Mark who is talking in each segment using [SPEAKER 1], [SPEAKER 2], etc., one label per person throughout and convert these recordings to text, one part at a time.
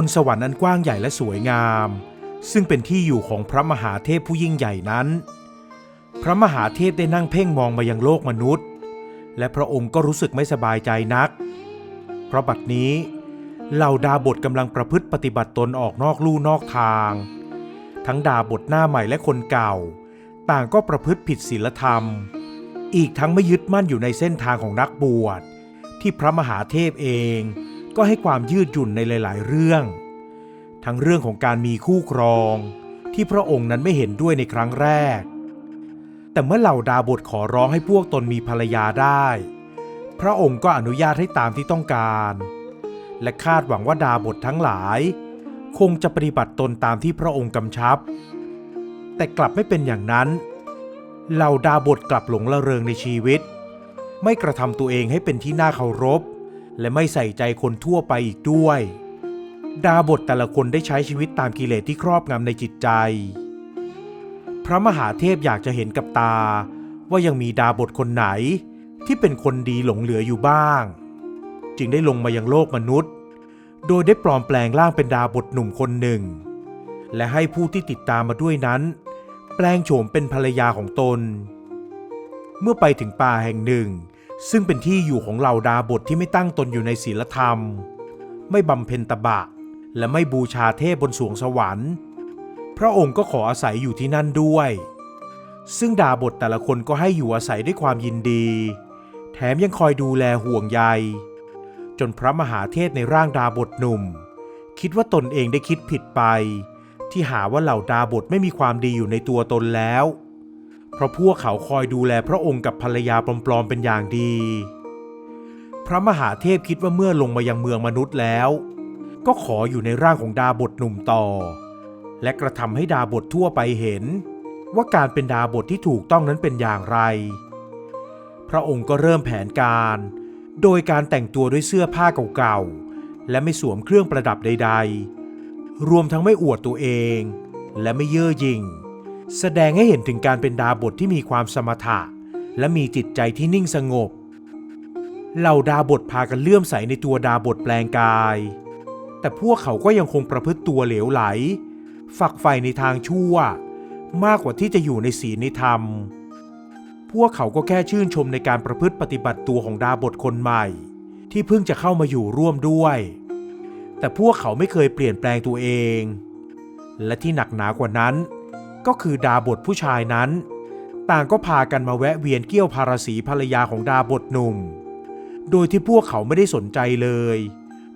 [SPEAKER 1] บนสวรรค์อันกว้างใหญ่และสวยงาม ซึ่งเป็นที่อยู่ของพระมหาเทพผู้ยิ่งใหญ่นั้น พระมหาเทพได้นั่งเพ่งมองมายังโลกมนุษย์ และพระองค์ก็รู้สึกไม่สบายใจนัก เพราะบัดนี้เหล่าดาบทกำลังประพฤติปฏิบัติตนออกนอกลู่นอกทาง ทั้งดาบทหน้าใหม่และคนเก่า ต่างก็ประพฤติผิดศีลธรรม อีกทั้งไม่ยึดมั่นอยู่ในเส้นทางของนักบวชที่พระมหาเทพเอง ก็ให้ความยืดหยุ่นในหลาย ๆ เรื่อง ทั้งเรื่องของการมีคู่ครอง ที่พระองค์นั้นไม่เห็นด้วยในครั้งแรก แต่เมื่อเหล่าดาบทขอร้องให้พวกตนมีภรรยาได้ พระองค์ก็อนุญาตให้ตามที่ต้องการ และคาดหวังว่าดาบททั้งหลาย คงจะปฏิบัติตนตามที่พระองค์กำชับ แต่กลับไม่เป็นอย่างนั้นเหล่าดาบทกลับหลงละเริงในชีวิต ไม่กระทำตัวเองให้เป็นที่น่าเคารพ และไม่ใส่ใจคนทั่วไปอีกด้วย ดาบทแต่ละคนได้ใช้ชีวิตตามกิเลสที่ครอบงำในจิตใจ พระมหาเทพอยากจะเห็นกับตา ว่ายังมีดาบทคนไหน ที่เป็นคนดีหลงเหลืออยู่บ้าง จึงได้ลงมายังโลกมนุษย์ โดยได้ปลอมแปลงร่างเป็นดาบทหนุ่มคนหนึ่ง และให้ผู้ที่ติดตามมาด้วยนั้น แปลงโฉมเป็นภรรยาของตน เมื่อไปถึงป่าแห่งหนึ่ง ซึ่งเป็นที่อยู่ของเหล่าดาบทที่ไม่ตั้งตนอยู่ในศีลธรรม ไม่บำเพ็ญตบะ และไม่บูชาเทพบนสวงสวรรค์ พระองค์ก็ขออาศัยอยู่ที่นั่นด้วย ซึ่งดาบทแต่ละคนก็ให้อยู่อาศัยด้วยความยินดี แถมยังคอยดูแลห่วงใย จนพระมหาเทพในร่างดาบทหนุ่ม คิดว่าตนเองได้คิดผิดไป ที่หาว่าเหล่าดาบทไม่มีความดีอยู่ในตัวตนแล้ว เพราะพวกเขาคอยดูแลพระองค์กับภรรยาปลอมๆเป็นอย่างดี พระมหาเทพคิดว่าเมื่อลงมายังเมืองมนุษย์แล้ว ก็ขออยู่ในร่างของดาบทหนุ่มต่อ และกระทำให้ดาบททั่วไปเห็น ว่าการเป็นดาบทที่ถูกต้องนั้นเป็นอย่างไร พระองค์ก็เริ่มแผนการ โดยการแต่งตัวด้วยเสื้อผ้าเก่าๆและไม่สวมเครื่องประดับใด ๆ รวมทั้งไม่อวดตัวเอง และไม่เย่อหยิ่ง แสดงให้เห็นถึงการเป็นดาบทที่มีความสมถะ และมีจิตใจที่นิ่งสงบ เหล่าดาบทพากันเลื่อมใสในตัวดาบทแปลงกาย แต่พวกเขาก็ยังคงประพฤติตัวเหลวไหล ฝักใฝ่ในทางชั่ว มากกว่าที่จะอยู่ในศีลในธรรม พวกเขาก็แค่ชื่นชมในการประพฤติปฏิบัติตัวของดาบทคนใหม่ ที่เพิ่งจะเข้ามาอยู่ร่วมด้วย แต่พวกเขาไม่เคยเปลี่ยนแปลงตัวเอง และที่หนักหนากว่านั้น ก็คือดาบทผู้ชายนั้น ต่างก็พากันมาแวะเวียนเกี่ยวพาราสีภรรยาของดาบทหนุ่ม โดยที่พวกเขาไม่ได้สนใจเลย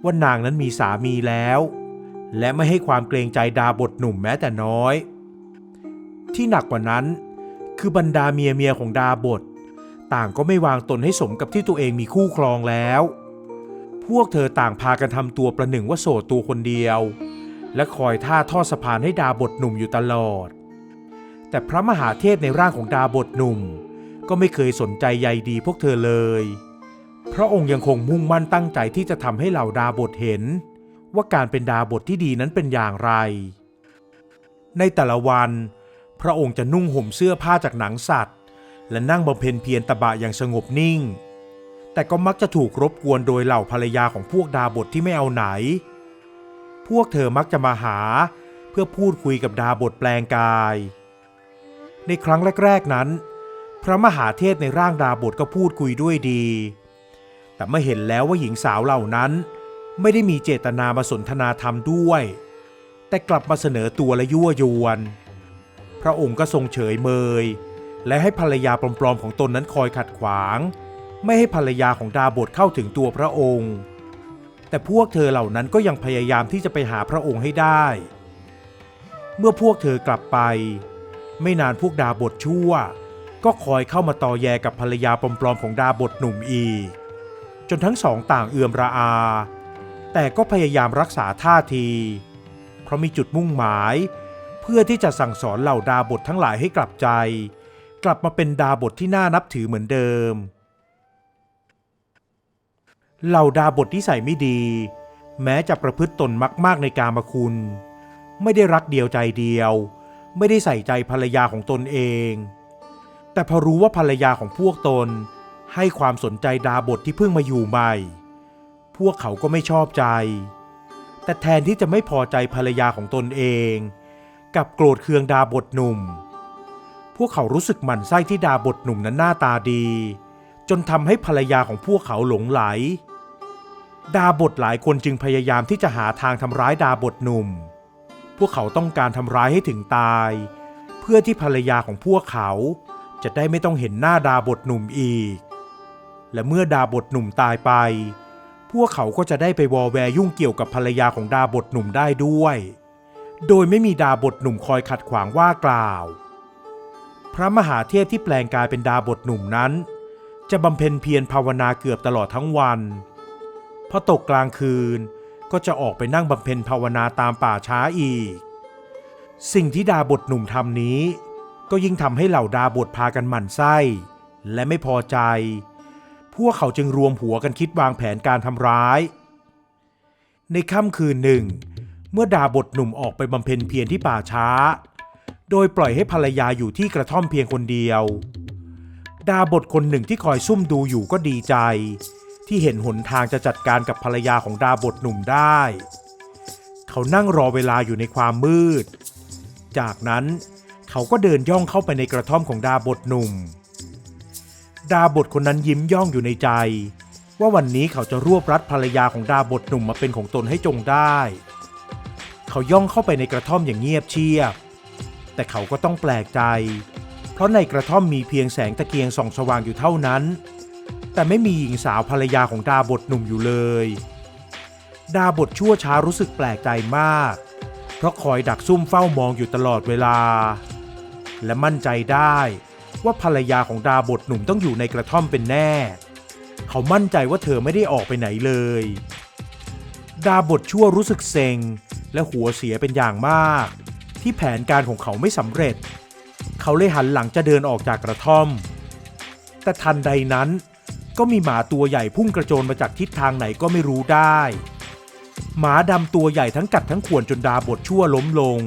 [SPEAKER 1] ว่านางนั้นมีสามีแล้ว และไม่ให้ความเกรงใจดาบทหนุ่มแม้แต่น้อย ที่หนักกว่านั้น คือบรรดาเมียเมียของดาบท ต่างก็ไม่วางตนให้สมกับที่ตัวเองมีคู่ครองแล้ว พวกเธอต่างพากันทำตัวประหนึ่งว่าโสดตัวคนเดียวและคอยท่าทอดสะพานให้ดาบทหนุ่มอยู่ตลอด แต่พระมหาเทพในร่างของดาบทหนุ่ม ก็ไม่เคยสนใจใยดีพวกเธอเลย พระองค์ยังคงมุ่งมั่นตั้งใจที่จะทำให้เหล่าดาบทเห็น ว่าการเป็นดาบทที่ดีนั้นเป็นอย่างไร ในแต่ละวัน พระองค์จะนุ่งห่มเสื้อผ้าจากหนังสัตว์ และนั่งบำเพ็ญเพียรตบะอย่างสงบนิ่ง แต่ก็มักจะถูกรบกวนโดยเหล่าภรรยาของพวกดาบทที่ไม่เอาไหน พวกเธอมักจะมาหาเพื่อพูดคุยกับดาบทแปลงกาย ในครั้งแรกๆนั้น พระมหาเทพในร่างดาบทก็พูดคุยด้วยดี แต่เมื่อเห็นแล้วว่าหญิงสาวเหล่านั้น ไม่ได้มีเจตนามาสนทนาธรรมด้วย แต่กลับมาเสนอตัวและยั่วยวน พระองค์ก็ทรงเฉยเมย และให้ภรรยาปลอมๆของตนนั้นคอยขัดขวาง ไม่ให้ภรรยาของดาบทเข้าถึงตัวพระองค์ แต่พวกเธอเหล่านั้นก็ยังพยายามที่จะไปหาพระองค์ให้ได้ เมื่อพวกเธอกลับไป ไม่นานพวกดาบทชั่ว ก็คอยเข้ามาต่อแยกับภรรยาปลอมๆของดาบทหนุ่มอีก จนทั้งสองต่างเอือมระอา แต่ก็พยายามรักษาท่าที เพราะมีจุดมุ่งหมาย เพื่อที่จะสั่งสอนเหล่าดาบททั้งหลายให้กลับใจ กลับมาเป็นดาบทที่น่านับถือเหมือนเดิม เหล่าดาบทที่ใส่ไม่ดี แม้จะประพฤติตนมาก ๆในกามาคุณ ไม่ได้รักเดียวใจเดียว ไม่ได้ใส่ใจภรรยาของตนเอง แต่พอรู้ว่าภรรยาของพวกตน ให้ความสนใจดาบทที่เพิ่งมาอยู่ใหม่ พวกเขาก็ไม่ชอบใจ แต่แทนที่จะไม่พอใจภรรยาของตนเองกับโกรธเคืองดาบทหนุ่ม พวกเขารู้สึกหมั่นไส้ที่ดาบทหนุ่มนั้นหน้าตาดี จนทำให้ภรรยาของพวกเขาหลงไหล ดาบทหลายคนจึงพยายามที่จะหาทางทำร้ายดาบทหนุ่ม วกเขาต้องการทำร้ายให้ถึงตาย เพื่อที่ภรรยาของพวกเขาจะได้ไม่ต้องเห็นหน้าดาบทหนุ่มอีก และเมื่อดาบทหนุ่มตายไป พวกเขาก็จะได้ไปวอแวร์ยุ่งเกี่ยวกับภรรยาของดาบทหนุ่มได้ด้วย โดยไม่มีดาบทหนุ่มคอยขัดขวางว่ากล่าว พระมหาเทพที่แปลงกายเป็นดาบทหนุ่มนั้น จะบำเพ็ญเพียรภาวนาเกือบตลอดทั้งวันพอตกกลางคืน ก็จะออกไปนั่งบำเพ็ญภาวนาตามป่าช้าอีก สิ่งที่ดาบทหนุ่มทำนี้ ก็ยิ่งทำให้เหล่าดาบทพากันหมั่นไส้ และไม่พอใจ พวกเขาจึงรวมหัวกันคิดวางแผนการทำร้าย ในค่ำคืนหนึ่ง เมื่อดาบทหนุ่มออกไปบำเพ็ญเพียรที่ป่าช้า โดยปล่อยให้ภรรยาอยู่ที่กระท่อมเพียงคนเดียว ดาบทคนหนึ่งที่คอยซุ่มดูอยู่ก็ดีใจ ที่เห็นหนทางจะจัดการกับภรรยาของดาบทหนุ่มได้ เขานั่งรอเวลาอยู่ในความมืด จากนั้นเขาก็เดินย่องเข้าไปในกระท่อมของดาบทหนุ่ม ดาบทคนนั้นยิ้มย่องอยู่ในใจ ว่าวันนี้เขาจะรวบรัดภรรยาของดาบทหนุ่มมาเป็นของตนให้จงได้ เขาย่องเข้าไปในกระท่อมอย่างเงียบเชียบ แต่เขาก็ต้องแปลกใจ เพราะในกระท่อมมีเพียงแสงตะเกียงส่องสว่างอยู่เท่านั้น แต่ไม่มีหญิงสาวภรรยาของดาบทหนุ่มอยู่เลย ดาบทชั่วช้ารู้สึกแปลกใจมาก เพราะคอยดักซุ่มเฝ้ามองอยู่ตลอดเวลา และมั่นใจได้ว่าภรรยาของดาบทหนุ่มต้องอยู่ในกระท่อมเป็นแน่ เขามั่นใจว่าเธอไม่ได้ออกไปไหนเลย ดาบทชั่วรู้สึกเซ็ง และหัวเสียเป็นอย่างมาก ที่แผนการของเขาไม่สำเร็จ เขาเลยหันหลังจะเดินออกจากกระท่อม แต่ทันใดนั้น ก็มีหมาตัวใหญ่พุ่งกระโจนมาจากทิศทางไหนก็ไม่รู้ได้ หมาดำตัวใหญ่ทั้งกัดทั้งข่วนจนดาบทชั่วล้มลง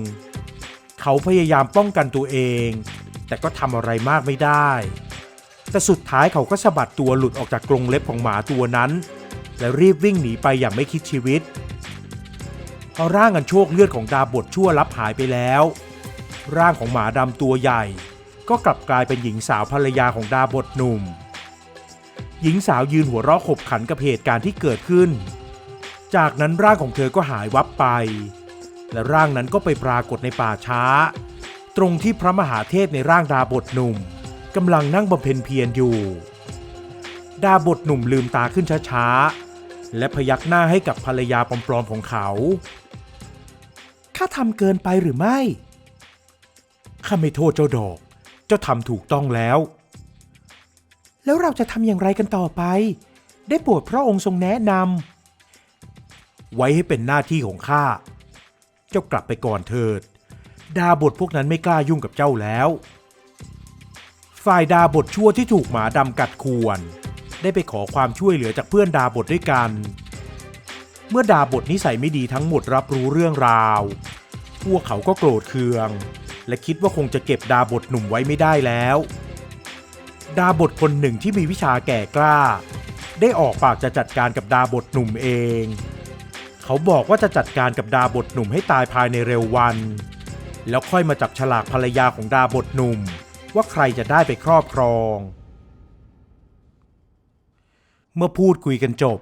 [SPEAKER 1] เขาพยายามป้องกันตัวเอง แต่ก็ทำอะไรมากไม่ได้ แต่สุดท้ายเขาก็สะบัดตัวหลุดออกจากกรงเล็บของหมาตัวนั้น และรีบวิ่งหนีไปอย่างไม่คิดชีวิตพอร่างอันโชคเลือดของดาบทชั่วลับหายไปแล้ว ร่างของหมาดำตัวใหญ่ ก็กลับกลายเป็นหญิงสาวภรรยาของดาบทหนุ่ม หญิงสาวยืนหัวเราะขบขันกับเหตุการณ์ที่เกิดขึ้น จากนั้นร่างของเธอก็หายวับไป และร่างนั้นก็ไปปรากฏในป่าช้า ตรงที่พระมหาเทพในร่างดาบทหนุ่มกำลังนั่งบำเพ็ญเพียรอยู่ ดาบทหนุ่มลืมตาขึ้นช้าๆ และพยักหน้าให้กับภรรยาปลอมๆของเขา ข้าทำเกินไปหรือไม่ ข้าไม่โทษเจ้าดอก เจ้าทำถูกต้องแล้ว แล้วเราจะทำอย่างไรกันต่อไป ได้โปรดพระองค์ทรงแนะนำไว้ให้เป็นหน้าที่ของข้า เจ้ากลับไปก่อนเถิด ดาบทพวกนั้นไม่กล้ายุ่งกับเจ้าแล้ว ฝ่ายดาบทชั่วที่ถูกหมาดำกัดข่วนได้ไปขอความช่วยเหลือจากเพื่อนดาบทด้วยกัน เมื่อดาบทนิสัยไม่ดีทั้งหมดรับรู้เรื่องราว พวกเขาก็โกรธเคือง และคิดว่าคงจะเก็บดาบทหนุ่มไว้ไม่ได้แล้ว ดาบทคนหนึ่งที่มีวิชาแก่กล้า ได้ออกปากจะจัดการกับดาบทหนุ่มเอง เขาบอกว่าจะจัดการกับดาบทหนุ่มให้ตายภายในเร็ววัน แล้วค่อยมาจับฉลากภรรยาของดาบทหนุ่ม ว่าใครจะได้ไปครอบครอง เมื่อพูดคุยกันจบ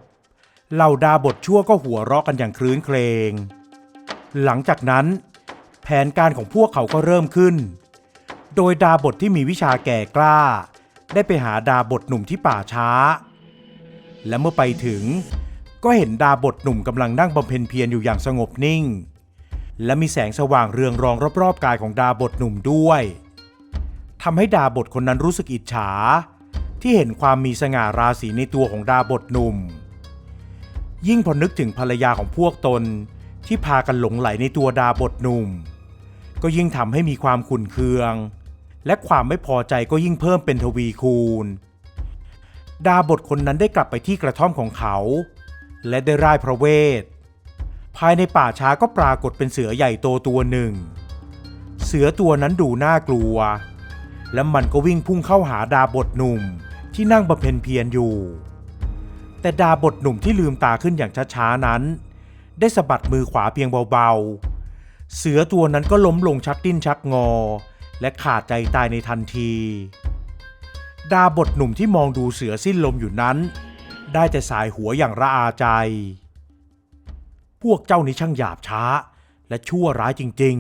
[SPEAKER 1] เหล่าดาบทชั่วก็หัวเราะกันอย่างคลื้นเครง หลังจากนั้น แผนการของพวกเขาก็เริ่มขึ้น โดยดาบทที่มีวิชาแก่กล้า ได้ไปหาดาบทหนุ่มที่ป่าช้า และเมื่อไปถึง ก็เห็นดาบทหนุ่มกำลังนั่งบำเพ็ญเพียรอยู่อย่างสงบนิ่ง และมีแสงสว่างเรืองรองรอบๆกายของดาบทหนุ่มด้วยทำให้ดาบทคนนั้นรู้สึกอิจฉา ที่เห็นความมีสง่าราศีในตัวของดาบทหนุ่ม ยิ่งพอนึกถึงภรรยาของพวกตนที่พากันหลงไหลในตัวดาบทหนุ่ม ก็ยิ่งทำให้มีความขุ่นเคือง และความไม่พอใจก็ยิ่งเพิ่มเป็นทวีคูณ ดาบทคนนั้นได้กลับไปที่กระท่อมของเขา และได้ร่ายพระเวท ภายในป่าช้าก็ปรากฏเป็นเสือใหญ่โตตัวหนึ่ง เสือตัวนั้นดูน่ากลัว และมันก็วิ่งพุ่งเข้าหาดาบทหนุ่มที่นั่งบำเพ็ญเพียรอยู่ แต่ดาบทหนุ่มที่ลืมตาขึ้นอย่างช้าๆนั้น ได้สะบัดมือขวาเพียงเบาๆ เสือตัวนั้นก็ล้มลงชักดิ้นชักงอ และขาดใจตายในทันที ดาบทหนุ่มที่มองดูเสือสิ้นลมอยู่นั้น ได้แต่สายหัวอย่างระอาใจ พวกเจ้านี้ช่างหยาบช้า และชั่วร้ายจริง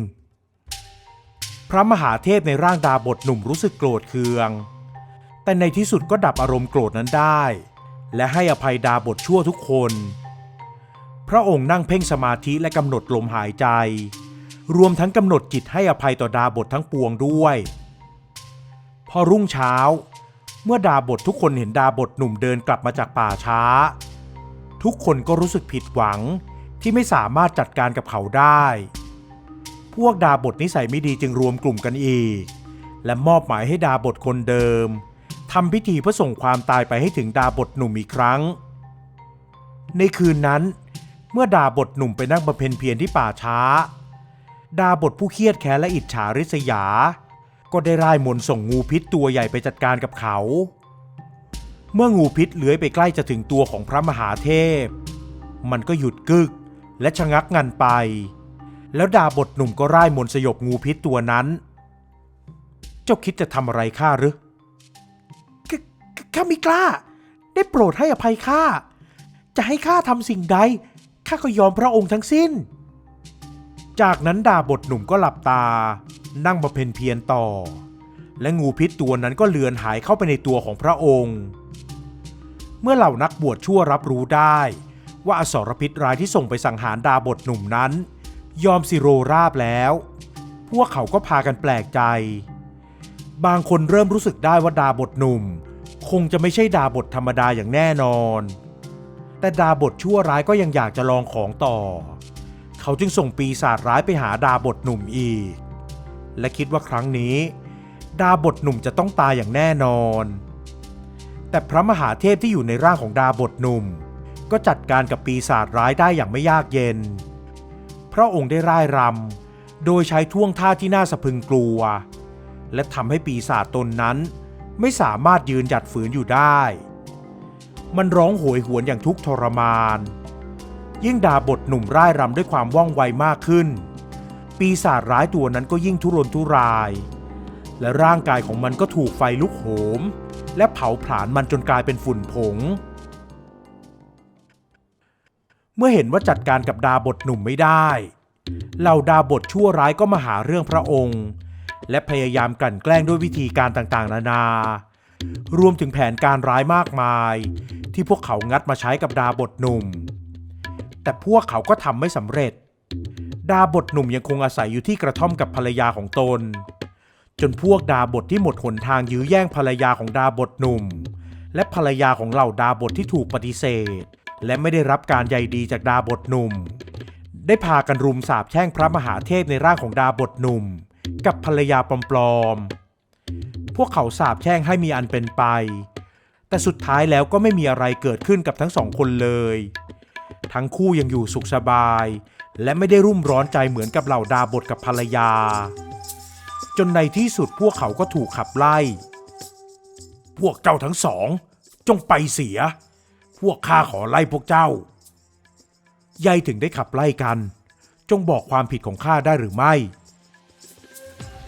[SPEAKER 1] ๆ พระมหาเทพในร่างดาบทหนุ่มรู้สึกโกรธเคือง แต่ในที่สุดก็ดับอารมณ์โกรธนั้นได้ และให้อภัยดาบทชั่วทุกคน พระองค์นั่งเพ่งสมาธิและกำหนดลมหายใจ รวมทั้งกำหนดจิตให้อภัยต่อดาบททั้งปวงด้วย พอรุ่งเช้า เมื่อดาบททุกคนเห็นดาบทหนุ่มเดินกลับมาจากป่าช้า ทุกคนก็รู้สึกผิดหวังที่ไม่สามารถจัดการกับเขาได้ พวกดาบทนิสัยไม่ดีจึงรวมกลุ่มกันอีก และมอบหมายให้ดาบทคนเดิมทำพิธีเพื่อส่งความตายไปให้ถึงดาบทหนุ่มอีกครั้ง ในคืนนั้น เมื่อดาบทหนุ่มไปนั่งบำเพ็ญเพียรที่ป่าช้า ดาบทผู้เครียดแค้นและอิจฉาริษยา ก็ได้ร่ายมนส่งงูพิษตัวใหญ่ไปจัดการกับเขา เมื่องูพิษเลื้อยไปใกล้จะถึงตัวของพระมหาเทพ มันก็หยุดกึกและชะงักงันไป แล้วดาบทหนุ่มก็ร่ายมนสยบงูพิษตัวนั้น เจ้าคิดจะทำอะไรข้าหรือขข้าไม่กล้า ได้โปรดให้อภัยข้า จะให้ข้าทำสิ่งใดข้าก็ยอมพระองค์ทั้งสิ้น จากนั้นดาบทหนุ่มก็หลับตา นั่งบำเพ็ญเพียรต่อ และงูพิษตัวนั้นก็เลือนหายเข้าไปในตัวของพระองค์ เมื่อเหล่านักบวชชั่วรับรู้ได้ ว่าอสรพิษร้ายที่ส่งไปสังหารดาบทหนุ่มนั้น ยอมสิโรราบแล้ว พวกเขาก็พากันแปลกใจ บางคนเริ่มรู้สึกได้ว่าดาบทหนุ่ม คงจะไม่ใช่ดาบทธรรมดาอย่างแน่นอน แต่ดาบทชั่วร้ายก็ยังอยากจะลองของต่อ เขาจึงส่งปีศาจร้ายไปหาดาบทหนุ่มอีก และคิดว่าครั้งนี้ ดาบทหนุ่มจะต้องตายอย่างแน่นอน แต่พระมหาเทพที่อยู่ในร่างของดาบทหนุ่ม ก็จัดการกับปีศาจร้ายได้อย่างไม่ยากเย็น พระองค์ได้ร่ายรำโดยใช้ท่วงท่าที่น่าสะพึงกลัว และทำให้ปีศาจตนนั้น ไม่สามารถยืนหยัดฝืนอยู่ได้ มันร้องโหยหวนอย่างทุกข์ทรมาน ยิ่งดาบทหนุ่มร่ายรำด้วยความว่องไวมากขึ้น ปีศาจร้ายตัวนั้นก็ยิ่งทุรนทุราย และร่างกายของมันก็ถูกไฟลุกโหม และเผาผลาญมันจนกลายเป็นฝุ่นผง เมื่อเห็นว่าจัดการกับดาบทหนุ่มไม่ได้เหล่าดาบทชั่วร้ายก็มาหาเรื่องพระองค์ และพยายามกลั่นแกล้งด้วยวิธีการต่างๆ นานา รวมถึงแผนการร้ายมากมาย ที่พวกเขางัดมาใช้กับดาบทหนุ่ม แต่พวกเขาก็ทำไม่สำเร็จ ดาบทหนุ่มยังคงอาศัยอยู่ที่กระท่อมกับภรรยาของตน จนพวกดาบทที่หมดหนทางยื้อแย่งภรรยาของดาบทหนุ่ม และภรรยาของเหล่าดาบทที่ถูกปฏิเสธ และไม่ได้รับการใยดีจากดาบทหนุ่ม ได้พากันรุมสาบแช่งพระมหาเทพในร่างของดาบทหนุ่ม กับภรรยาปลอมๆพวกเขาสาบแช่งให้มีอันเป็นไปแต่สุดท้ายแล้วก็ไม่มีอะไรเกิดขึ้นกับทั้งสองคนเลย ทั้งคู่ยังอยู่สุขสบาย และไม่ได้รุ่มร้อนใจเหมือนกับเหล่าดาบทกับภรรยา จนในที่สุดพวกเขาก็ถูกขับไล่ พวกเจ้าทั้งสอง จงไปเสีย พวกข้าขอไล่พวกเจ้ายายถึงได้ขับไล่กัน จงบอกความผิดของข้าได้หรือไม่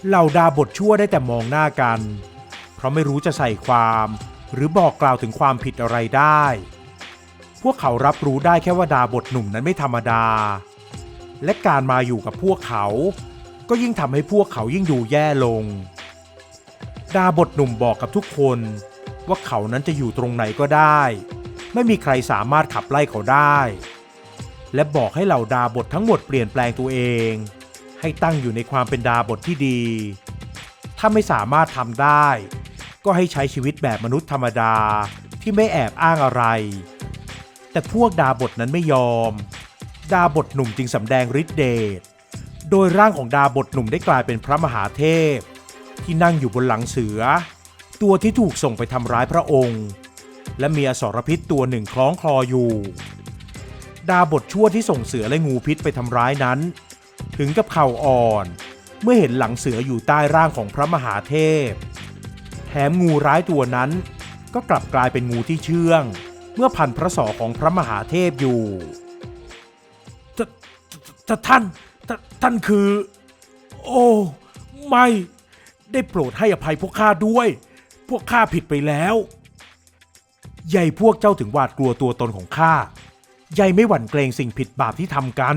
[SPEAKER 1] เหล่าดาบทชั่วได้แต่มองหน้ากัน เพราะไม่รู้จะใส่ความ หรือบอกกล่าวถึงความผิดอะไรได้ วกเขารับรู้ได้แค่ว่าดาบทหนุ่มนั้นไม่ธรรมดา และการมาอยู่กับพวกเขา ก็ยิ่งทำให้พวกเขายิ่งดูแย่ลง ดาบทหนุ่มบอกกับทุกคน ว่าเขานั้นจะอยู่ตรงไหนก็ได้ ไม่มีใครสามารถขับไล่เขาได้ และบอกให้เหล่าดาบททั้งหมดเปลี่ยนแปลงตัวเอง ให้ตั้งอยู่ในความเป็นดาบทที่ดี ถ้าไม่สามารถทำได้ ก็ให้ใช้ชีวิตแบบมนุษย์ธรรมดาที่ไม่แอบอ้างอะไร แต่พวกดาบทนั้นไม่ยอม ดาบทหนุ่มจึงสำแดงฤทธิเดช โดยร่างของดาบทหนุ่มได้กลายเป็นพระมหาเทพ ที่นั่งอยู่บนหลังเสือ ตัวที่ถูกส่งไปทำร้ายพระองค์ และมีอสรพิษตัวหนึ่งคล้องคลออยู่ ดาบทชั่วที่ส่งเสือและงูพิษไปทำร้ายนั้น ถึงกับเข่าอ่อนเมื่อเห็นหลังเสืออยู่ใต้ร่างของพระมหาเทพ แถมงูร้ายตัวนั้นก็กลับกลายเป็นงูที่เชื่อง เมื่อพันพระศอของพระมหาเทพอยู่ทถ้าท่านท่านคือ โอ้ไม่ ได้โปรดให้อภัยพวกข้าด้วย พวกข้าผิดไปแล้วใหญ่พวกเจ้าถึงหวาดกลัวตัวตนของข้าใหญ่ไม่หวั่นเกรงสิ่งผิดบาปที่ทำกัน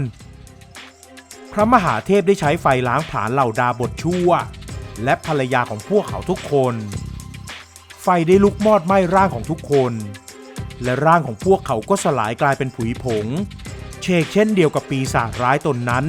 [SPEAKER 1] พระมหาเทพได้ใช้ไฟล้างผลาญเหล่าดาบทชั่ว และภรรยาของพวกเขาทุกคน ไฟได้ลุกมอดไหม้ร่างของทุกคน และร่างของพวกเขาก็สลายกลายเป็นผุยผง เชกเช่นเดียวกับปีศาจร้ายตนนั้น